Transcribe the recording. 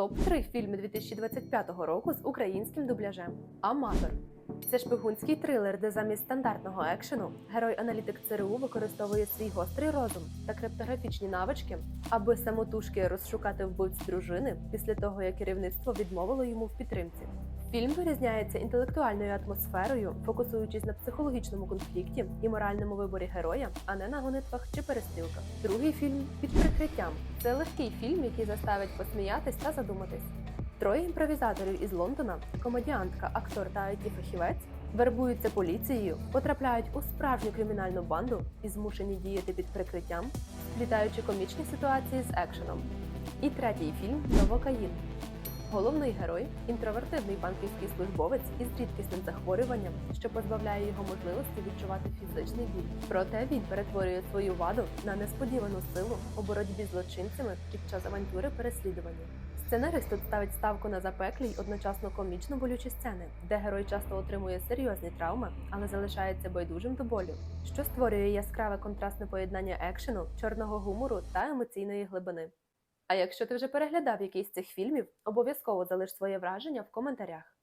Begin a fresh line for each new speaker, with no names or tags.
Топ 3 фільми 2025 року з українським дубляжем. Аматор. Це шпигунський трилер, де замість стандартного екшену герой-аналітик ЦРУ використовує свій гострий розум та криптографічні навички, аби самотужки розшукати вбивць дружини після того, як керівництво відмовило йому в підтримці. Фільм вирізняється інтелектуальною атмосферою, фокусуючись на психологічному конфлікті і моральному виборі героя, а не на гонитвах чи перестрілках. Другий фільм під прикриттям. Це легкий фільм, який заставить посміятись та задуматись. Троє імпровізаторів із Лондона, комедіантка, актор та it фахівець вербуються поліцією, потрапляють у справжню кримінальну банду і змушені діяти під прикриттям, сплітаючи комічні ситуації з екшеном. І третій фільм Новокаїн. Головний герой інтровертивний банківський службовець із рідкісним захворюванням, що позбавляє його можливості відчувати фізичний біль. Проте він перетворює свою ваду на несподівану силу у боротьбі з злочинцями під час авантюри переслідування. Сценарист тут ставить ставку на запеклі й одночасно комічно болючі сцени, де герой часто отримує серйозні травми, але залишається байдужим до болю, що створює яскраве контрастне поєднання екшену, чорного гумору та емоційної глибини. А якщо ти вже переглядав якийсь з цих фільмів, обов'язково залиш своє враження в коментарях.